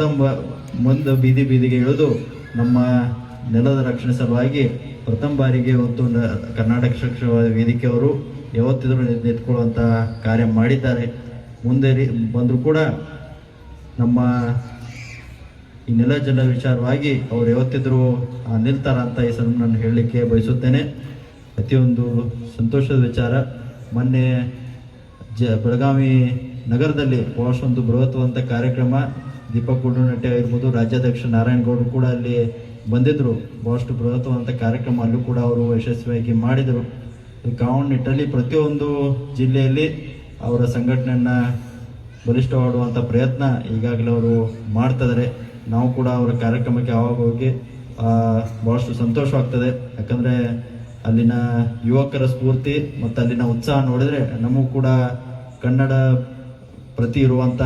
ಪ್ರಥಮ ಮುಂದೆ ಬೀದಿ ಬೀದಿಗೆ ಇಳಿದು ನಮ್ಮ ನೆಲದ ರಕ್ಷಣೆ ಸಲುವಾಗಿ ಪ್ರಥಮ ಬಾರಿಗೆ ನ- ಕರ್ನಾಟಕ ಶಿಕ್ಷಣ ವೇದಿಕೆಯವರು ಯಾವತ್ತಿದ್ರೂ ನಿಂತ್ಕೊಳ್ಳುವಂಥ ಕಾರ್ಯ ಮಾಡಿದ್ದಾರೆ. ಮುಂದೆ ಬಂದರೂ ಕೂಡ ನಮ್ಮ ಈ ನೆಲ ಜಲ ವಿಚಾರವಾಗಿ ಅವ್ರು ಯಾವತ್ತಿದ್ರೂ ನಿಲ್ತಾರ ಅಂತ ಈ ಸಲ ನಾನು ಹೇಳಲಿಕ್ಕೆ ಬಯಸುತ್ತೇನೆ. ಪ್ರತಿಯೊಂದು ಸಂತೋಷದ ವಿಚಾರ. ಮೊನ್ನೆ ಜ, ಬೆಳಗಾವಿ ನಗರದಲ್ಲಿ ಬಹಳಷ್ಟು ಒಂದು ಬೃಹತ್ವಂತ ಕಾರ್ಯಕ್ರಮ ದೀಪಕ್ ಗುಂಡೂನಟ್ಟಿ ಆಗಿರ್ಬೋದು, ರಾಜ್ಯಾಧ್ಯಕ್ಷ ನಾರಾಯಣಗೌಡರು ಕೂಡ ಅಲ್ಲಿ ಬಂದಿದ್ದರು ಬಹಳಷ್ಟು ಬೃಹತ್ವಾದಂಥ ಕಾರ್ಯಕ್ರಮ ಅಲ್ಲೂ ಕೂಡ ಅವರು ಯಶಸ್ವಿಯಾಗಿ ಮಾಡಿದರು. ಈ ಕಾವಣ ನಿಟ್ಟಲ್ಲಿ ಪ್ರತಿಯೊಂದು ಜಿಲ್ಲೆಯಲ್ಲಿ ಅವರ ಸಂಘಟನೆಯನ್ನು ಬಲಿಷ್ಠವಾಡುವಂಥ ಪ್ರಯತ್ನ ಈಗಾಗಲೇ ಅವರು ಮಾಡ್ತಿದ್ದಾರೆ ನಾವು ಕೂಡ ಅವರ ಕಾರ್ಯಕ್ರಮಕ್ಕೆ ಆವಾಗ ಹೋಗಿ ಭಾಳಷ್ಟು ಸಂತೋಷವಾಗ್ತದೆ. ಯಾಕಂದರೆ ಅಲ್ಲಿನ ಯುವಕರ ಸ್ಫೂರ್ತಿ ಮತ್ತು ಅಲ್ಲಿನ ಉತ್ಸಾಹ ನೋಡಿದರೆ ನಮಗೂ ಕೂಡ ಕನ್ನಡ ಪ್ರತಿ ಇರುವಂಥ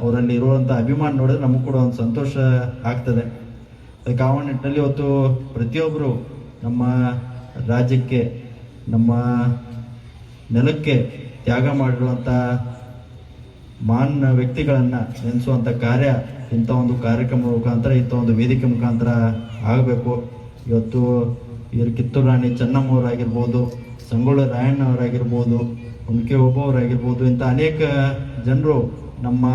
ಅವರಲ್ಲಿ ಇರುವಂಥ ಅಭಿಮಾನ ನೋಡಿದ್ರೆ ನಮಗೂ ಕೂಡ ಒಂದು ಸಂತೋಷ ಆಗ್ತದೆ. ಅದಕ್ಕೆ ಆ ನಿಟ್ಟಿನಲ್ಲಿ ಇವತ್ತು ಪ್ರತಿಯೊಬ್ಬರು ನಮ್ಮ ರಾಜ್ಯಕ್ಕೆ, ನಮ್ಮ ನೆಲಕ್ಕೆ ತ್ಯಾಗ ಮಾಡಿರುವಂಥ ಮಾನ್ಯ ವ್ಯಕ್ತಿಗಳನ್ನು ನೆನೆಸುವಂಥ ಕಾರ್ಯ ಇಂಥ ಒಂದು ಕಾರ್ಯಕ್ರಮ ಮುಖಾಂತರ, ಇಂಥ ಒಂದು ವೇದಿಕೆ ಮುಖಾಂತರ ಆಗಬೇಕು. ಇವತ್ತು ಇವರು ಕಿತ್ತೂರು ರಾಣಿ ಚೆನ್ನಮ್ಮವರಾಗಿರ್ಬೋದು ಸಂಗೊಳ್ಳಿ ರಾಯಣ್ಣವರಾಗಿರ್ಬೋದು ಉನ್ಕೆ ಒಬ್ಬವರಾಗಿರ್ಬೋದು ಇಂಥ ಅನೇಕ ಜನರು ನಮ್ಮ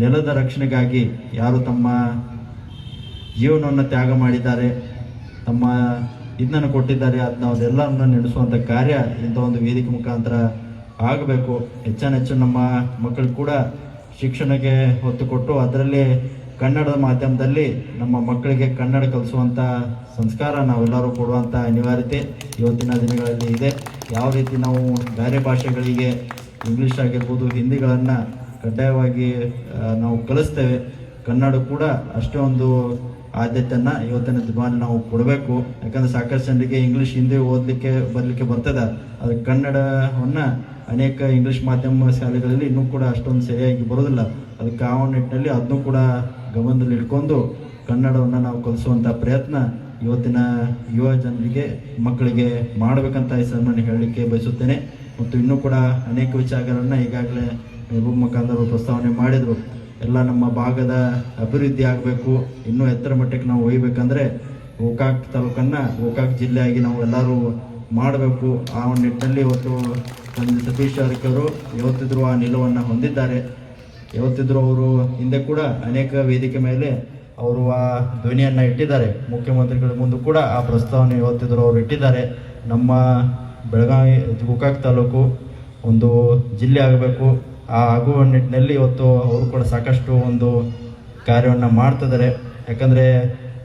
ನೆಲದ ರಕ್ಷಣೆಗಾಗಿ ಯಾರು ತಮ್ಮ ಜೀವನವನ್ನು ತ್ಯಾಗ ಮಾಡಿದ್ದಾರೆ, ತಮ್ಮ ಇದನ್ನು ಕೊಟ್ಟಿದ್ದಾರೆ, ಅದನ್ನ ಅವರೆಲ್ಲರನ್ನ ನಡೆಸುವಂಥ ಕಾರ್ಯ ಇಂಥ ಒಂದು ವೇದಿಕೆ ಮುಖಾಂತರ ಆಗಬೇಕು. ಹೆಚ್ಚಾನ ಹೆಚ್ಚು ನಮ್ಮ ಮಕ್ಕಳು ಕೂಡ ಶಿಕ್ಷಣಕ್ಕೆ ಒತ್ತು ಕೊಟ್ಟು ಅದರಲ್ಲಿ ಕನ್ನಡದ ಮಾಧ್ಯಮದಲ್ಲಿ ನಮ್ಮ ಮಕ್ಕಳಿಗೆ ಕನ್ನಡ ಕಲಿಸುವಂಥ ಸಂಸ್ಕಾರ ನಾವೆಲ್ಲರೂ ಕೊಡುವಂಥ ಅನಿವಾರ್ಯತೆ ಇವತ್ತಿನ ದಿನಗಳಲ್ಲಿ ಇದೆ. ಯಾವ ರೀತಿ ನಾವು ಬೇರೆ ಭಾಷೆಗಳಿಗೆ ಇಂಗ್ಲೀಷ್ ಆಗಿರ್ಬೋದು, ಹಿಂದಿಗಳನ್ನು ಕಡ್ಡಾಯವಾಗಿ ನಾವು ಕಲಿಸ್ತೇವೆ, ಕನ್ನಡ ಕೂಡ ಅಷ್ಟೇ ಒಂದು ಆದ್ಯತೆಯನ್ನ ಇವತ್ತಿನ ದಿನ ನಾವು ಕೊಡಬೇಕು. ಯಾಕಂದ್ರೆ ಸಾಕಷ್ಟು ಜನರಿಗೆ ಇಂಗ್ಲಿಷ್ ಹಿಂದಿ ಓದಲಿಕ್ಕೆ, ಬರಲಿಕ್ಕೆ ಬರ್ತದೆ. ಆದರೆ ಕನ್ನಡವನ್ನ ಅನೇಕ ಇಂಗ್ಲಿಷ್ ಮಾಧ್ಯಮ ಶಾಲೆಗಳಲ್ಲಿ ಇನ್ನೂ ಕೂಡ ಅಷ್ಟೊಂದು ಸರಿಯಾಗಿ ಬರೋದಿಲ್ಲ. ಅದಕ್ಕೆ ಆ ನಿಟ್ಟಿನಲ್ಲಿ ಅದನ್ನು ಕೂಡ ಗಮನದಲ್ಲಿ ಇಟ್ಕೊಂಡು ಕನ್ನಡವನ್ನು ನಾವು ಕಲಿಸುವಂಥ ಪ್ರಯತ್ನ ಇವತ್ತಿನ ಯುವ ಜನರಿಗೆ, ಮಕ್ಕಳಿಗೆ ಮಾಡಬೇಕಂತ ಈ ನಾನು ಹೇಳಲಿಕ್ಕೆ ಬಯಸುತ್ತೇನೆ. ಮತ್ತು ಇನ್ನೂ ಕೂಡ ಅನೇಕ ವಿಚಾರಗಳನ್ನು ಈಗಾಗಲೇ ಮುಖಾಂತರ ಪ್ರಸ್ತಾವನೆ ಮಾಡಿದರು. ಎಲ್ಲ ನಮ್ಮ ಭಾಗದ ಅಭಿವೃದ್ಧಿ ಆಗಬೇಕು, ಇನ್ನೂ ಎತ್ತರ ಮಟ್ಟಕ್ಕೆ ನಾವು ಒಯ್ಯಬೇಕಂದ್ರೆ ಗೋಕಾಕ್ ತಾಲೂಕನ್ನು, ಗೋಕಾಕ್ ಜಿಲ್ಲೆಯಾಗಿ ನಾವು ಎಲ್ಲರೂ ಮಾಡಬೇಕು. ಆ ನಿಟ್ಟಿನಲ್ಲಿ ಇವತ್ತು ಸತೀಶ್ ಜಾರಕಿಹೊಳಿ ಇವತ್ತಿದ್ರು ಆ ನಿಲುವನ್ನು ಹೊಂದಿದ್ದಾರೆ. ಯಾವತ್ತಿದ್ರು ಅವರು ಹಿಂದೆ ಕೂಡ ಅನೇಕ ವೇದಿಕೆ ಮೇಲೆ ಅವರು ಆ ಧ್ವನಿಯನ್ನು ಇಟ್ಟಿದ್ದಾರೆ. ಮುಖ್ಯಮಂತ್ರಿಗಳ ಮುಂದೆ ಕೂಡ ಆ ಪ್ರಸ್ತಾವನೆ ಯಾವತ್ತಿದ್ರು ಅವರು ಇಟ್ಟಿದ್ದಾರೆ. ನಮ್ಮ ಬೆಳಗಾವಿ ಗೋಕಾಕ್ ತಾಲೂಕು ಒಂದು ಜಿಲ್ಲೆ ಆಗಬೇಕು. ಆ ಆಗುವ ನಿಟ್ಟಿನಲ್ಲಿ ಇವತ್ತು ಅವರು ಕೂಡ ಸಾಕಷ್ಟು ಒಂದು ಕಾರ್ಯವನ್ನು ಮಾಡ್ತಿದ್ದಾರೆ. ಯಾಕಂದರೆ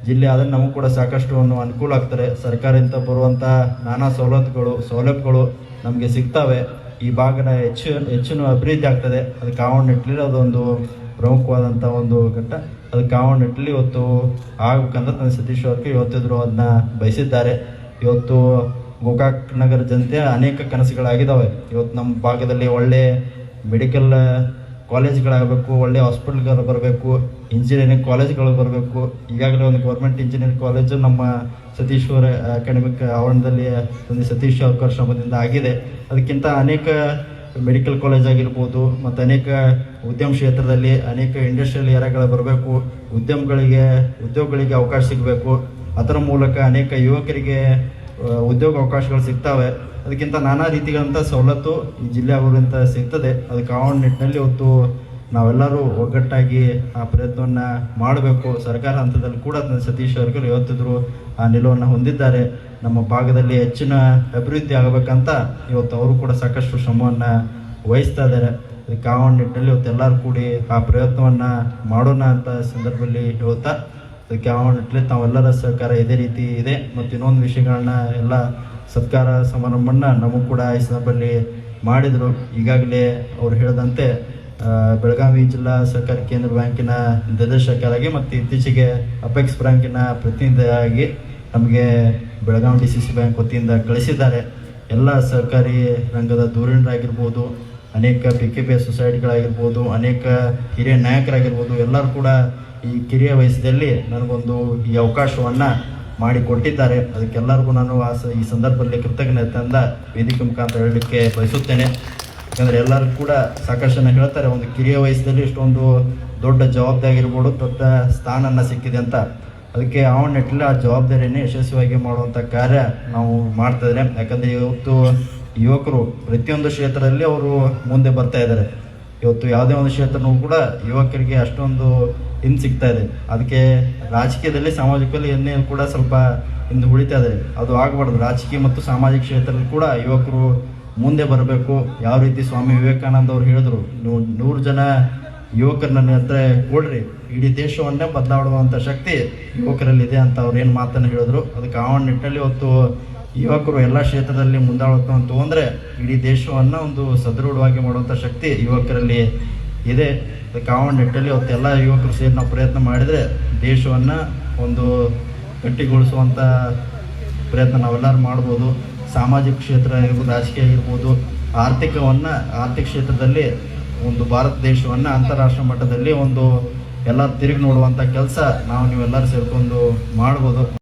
ಜಿಲ್ಲೆ ಆದರೆ ನಮಗೂ ಕೂಡ ಸಾಕಷ್ಟು ಒಂದು ಅನುಕೂಲ ಆಗ್ತಾರೆ ಸರ್ಕಾರದಿಂದ ಬರುವಂಥ ನಾನಾ ಸವಲತ್ತುಗಳು ಸೌಲಭ್ಯಗಳು ನಮಗೆ ಸಿಗ್ತವೆ. ಈ ಭಾಗನ ಹೆಚ್ಚು ಹೆಚ್ಚಿನ ಅಭಿವೃದ್ಧಿ ಆಗ್ತದೆ. ಅದು ಕಾವಣ್ಣ ನಿಟ್ಟಿನಲ್ಲಿ ಅದೊಂದು ಪ್ರಮುಖವಾದಂಥ ಒಂದು ಘಟ್ಟ. ಅದು ಕಾವಣ್ಣ ನಿಟ್ಟಿನಲ್ಲಿ ಇವತ್ತು ಆಗಬೇಕಂತ ನನ್ನ ಸತೀಶ್ ಅವ್ರಿಗೆ ಇವತ್ತಿದ್ರು ಅದನ್ನ ಬಯಸಿದ್ದಾರೆ. ಇವತ್ತು ಗೋಕಾಕ್ ನಗರ ಜನತೆ ಅನೇಕ ಕನಸುಗಳಾಗಿದ್ದಾವೆ ಇವತ್ತು ನಮ್ಮ ಭಾಗದಲ್ಲಿ ಒಳ್ಳೆ ಮೆಡಿಕಲ್ ಕಾಲೇಜ್ಗಳಾಗಬೇಕು, ಒಳ್ಳೆ ಹಾಸ್ಪಿಟ್ಲ್ಗಳು ಬರಬೇಕು ಇಂಜಿನಿಯರಿಂಗ್ ಕಾಲೇಜ್ಗಳು ಬರಬೇಕು. ಈಗಾಗಲೇ ಒಂದು ಗೌರ್ಮೆಂಟ್ ಇಂಜಿನಿಯರಿಂಗ್ ಕಾಲೇಜು ನಮ್ಮ ಸತೀಶ್ವರ ಅಕಾಡೆಮಿಕ್ ಆವರಣದಲ್ಲಿ ಒಂದು ಸತೀಶ್ ಅವಕಾಶ ಆಗಿದೆ. ಅದಕ್ಕಿಂತ ಅನೇಕ ಮೆಡಿಕಲ್ ಕಾಲೇಜ್ ಆಗಿರ್ಬೋದು, ಮತ್ತು ಅನೇಕ ಉದ್ಯಮ ಕ್ಷೇತ್ರದಲ್ಲಿ ಅನೇಕ ಇಂಡಸ್ಟ್ರಿಯಲ್ ಏರಿಯಾಗಳು ಬರಬೇಕು. ಉದ್ಯಮಗಳಿಗೆ, ಉದ್ಯೋಗಗಳಿಗೆ ಅವಕಾಶ ಸಿಗಬೇಕು. ಅದರ ಮೂಲಕ ಅನೇಕ ಯುವಕರಿಗೆ ಉದ್ಯೋಗ ಅವಕಾಶಗಳು ಸಿಗ್ತವೆ. ಅದಕ್ಕಿಂತ ನಾನಾ ರೀತಿಗಳಂಥ ಸವಲತ್ತು ಈ ಜಿಲ್ಲೆ ಅವರಿಂದ ಸಿಗ್ತದೆ. ಅದಕ್ಕೆ ಆ ನಿಟ್ಟಿನಲ್ಲಿ ಇವತ್ತು ನಾವೆಲ್ಲರೂ ಒಗ್ಗಟ್ಟಾಗಿ ಆ ಪ್ರಯತ್ನವನ್ನು ಮಾಡಬೇಕು. ಸರ್ಕಾರ ಹಂತದಲ್ಲಿ ಕೂಡ ಸತೀಶ್ ಅವರಿಗೆ ಇವತ್ತಿದ್ರು ಆ ನಿಲುವನ್ನು ಹೊಂದಿದ್ದಾರೆ. ನಮ್ಮ ಭಾಗದಲ್ಲಿ ಹೆಚ್ಚಿನ ಅಭಿವೃದ್ಧಿ ಆಗಬೇಕಂತ ಇವತ್ತು ಅವರು ಕೂಡ ಸಾಕಷ್ಟು ಶ್ರಮವನ್ನು ವಹಿಸ್ತಾ ಇದ್ದಾರೆ. ಅದಕ್ಕೆ ಆ ನಿಟ್ಟಿನಲ್ಲಿ ಇವತ್ತು ಎಲ್ಲರೂ ಕೂಡಿ ಆ ಪ್ರಯತ್ನವನ್ನು ಮಾಡೋಣ ಅಂತ ಸಂದರ್ಭದಲ್ಲಿ ಹೇಳ್ತಾ ಅದಕ್ಕೆ ಆ ನಿಟ್ಟಿನಲ್ಲಿ ತಾವೆಲ್ಲರ ಸಹಕಾರ ಇದೇ ರೀತಿ ಇದೆ. ಮತ್ತು ಇನ್ನೊಂದು ವಿಷಯಗಳನ್ನ ಎಲ್ಲ ಸತ್ಕಾರ ಸಮಾರಂಭವನ್ನು ನಮಗೂ ಕೂಡ ಈ ಸಂದರ್ಭದಲ್ಲಿ ಮಾಡಿದರು. ಈಗಾಗಲೇ ಅವ್ರು ಹೇಳಿದಂತೆ ಬೆಳಗಾವಿ ಜಿಲ್ಲಾ ಸಹಕಾರಿ ಕೇಂದ್ರ ಬ್ಯಾಂಕಿನ ನಿರ್ದೇಶಕರಾಗಿ ಮತ್ತು ಇತ್ತೀಚೆಗೆ ಅಪೆಕ್ಸ್ ಬ್ಯಾಂಕಿನ ಪ್ರತಿನಿಧಿಯಾಗಿ ನಮಗೆ Belagavi D C C bank ವತಿಯಿಂದ ಕಳಿಸಿದ್ದಾರೆ. ಎಲ್ಲ ಸಹಕಾರಿ ರಂಗದ ಧುರೀಣರಾಗಿರ್ಬೋದು ಅನೇಕ ಪಿ ಕೆ ಪಿ ಸೊಸೈಟಿಗಳಾಗಿರ್ಬೋದು ಅನೇಕ ಹಿರಿಯ ನಾಯಕರಾಗಿರ್ಬೋದು, ಎಲ್ಲರೂ ಕೂಡ ಈ ಕಿರಿಯ ವಯಸ್ಸಿನಲ್ಲಿ ನನಗೊಂದು ಈ ಅವಕಾಶವನ್ನು ಮಾಡಿಕೊಟ್ಟಿದ್ದಾರೆ. ಅದಕ್ಕೆಲ್ಲರಿಗೂ ನಾನು ಆ ಸ- ಈ ಸಂದರ್ಭದಲ್ಲಿ ಕೃತಜ್ಞತೆಯಿಂದ ವೇದಿಕೆ ಮುಖಾಂತರ ಹೇಳಲಿಕ್ಕೆ ಬಯಸುತ್ತೇನೆ. ಯಾಕಂದರೆ ಎಲ್ಲರೂ ಕೂಡ ಸಾಕಷ್ಟು ಹೇಳ್ತಾರೆ, ಒಂದು ಕಿರಿಯ ವಯಸ್ಸಲ್ಲಿ ಇಷ್ಟೊಂದು ದೊಡ್ಡ ಜವಾಬ್ದಾರಿ ಆಗಿರ್ಬೋದು, ದೊಡ್ಡ ಸ್ಥಾನನ ಸಿಕ್ಕಿದೆ ಅಂತ. ಅದಕ್ಕೆ ಆ ನಿಟ್ಟಿನಲ್ಲಿ ಆ ಜವಾಬ್ದಾರಿಯನ್ನು ಯಶಸ್ವಿಯಾಗಿ ಮಾಡುವಂಥ ಕಾರ್ಯ ನಾವು ಮಾಡ್ತಾ ಇದ್ದಾರೆ ಯಾಕಂದರೆ ಇವತ್ತು ಯುವಕರು ಪ್ರತಿಯೊಂದು ಕ್ಷೇತ್ರದಲ್ಲಿ ಅವರು ಮುಂದೆ ಬರ್ತಾ ಇದ್ದಾರೆ. ಇವತ್ತು ಯಾವುದೇ ಒಂದು ಕ್ಷೇತ್ರನೂ ಕೂಡ ಯುವಕರಿಗೆ ಅಷ್ಟೊಂದು ಹಿಂದೆ ಸಿಗ್ತಾ ಇದೆ. ಅದಕ್ಕೆ ರಾಜಕೀಯದಲ್ಲಿ, ಸಾಮಾಜಿಕದಲ್ಲಿ ಎನ್ನೇ ಕೂಡ ಸ್ವಲ್ಪ ಹಿಂದೆ ಉಳಿತಾ ಇದೆ. ಅದು ಆಗಬಾರ್ದು. ರಾಜಕೀಯ ಮತ್ತು ಸಾಮಾಜಿಕ ಕ್ಷೇತ್ರದಲ್ಲಿ ಕೂಡ ಯುವಕರು ಮುಂದೆ ಬರಬೇಕು. ಯಾವ ರೀತಿ ಸ್ವಾಮಿ ವಿವೇಕಾನಂದ ಅವರು ಹೇಳಿದ್ರು ನೂರು ಜನ ಯುವಕರು ನನ್ನ ಹತ್ರ ಕೊಡ್ರಿ. ಇಡೀ ದೇಶವನ್ನೇ ಬದಲಾಡುವಂಥ ಶಕ್ತಿ ಯುವಕರಲ್ಲಿದೆ ಅಂತ ಅವ್ರು ಏನು ಮಾತನ್ನು ಹೇಳಿದ್ರು. ಅದಕ್ಕೆ ಆ ನಿಟ್ಟಿನಲ್ಲಿ ಇವತ್ತು ಯುವಕರು ಎಲ್ಲ ಕ್ಷೇತ್ರದಲ್ಲಿ ಮುಂದಾಳುತ್ತೋ ಅಂತ ಅಂದರೆ ಇಡೀ ದೇಶವನ್ನು ಒಂದು ಸದೃಢವಾಗಿ ಮಾಡುವಂಥ ಶಕ್ತಿ ಯುವಕರಲ್ಲಿ ಇದೆ. ಅದಕ್ಕೆ ಆ ಅವತ್ತೆಲ್ಲ ಯುವಕರು ಸೇರಿ ನಾವು ಪ್ರಯತ್ನ ಮಾಡಿದರೆ ದೇಶವನ್ನು ಒಂದು ಗಟ್ಟಿಗೊಳಿಸುವಂಥ ಪ್ರಯತ್ನ ನಾವೆಲ್ಲರೂ ಮಾಡ್ಬೋದು. ಸಾಮಾಜಿಕ ಕ್ಷೇತ್ರ ಆಗಿರ್ಬೋದು, ರಾಜಕೀಯ ಆಗಿರ್ಬೋದು, ಆರ್ಥಿಕವನ್ನು, ಆರ್ಥಿಕ ಕ್ಷೇತ್ರದಲ್ಲಿ ಒಂದು ಭಾರತ ದೇಶವನ್ನು ಅಂತಾರಾಷ್ಟ್ರೀಯ ಮಟ್ಟದಲ್ಲಿ ಒಂದು ಎಲ್ಲ ತಿರುಗಿ ನೋಡುವಂಥ ಕೆಲಸ ನಾವು ನೀವೆಲ್ಲರೂ ಸೇರ್ಕೊಂಡು ಮಾಡ್ಬೋದು.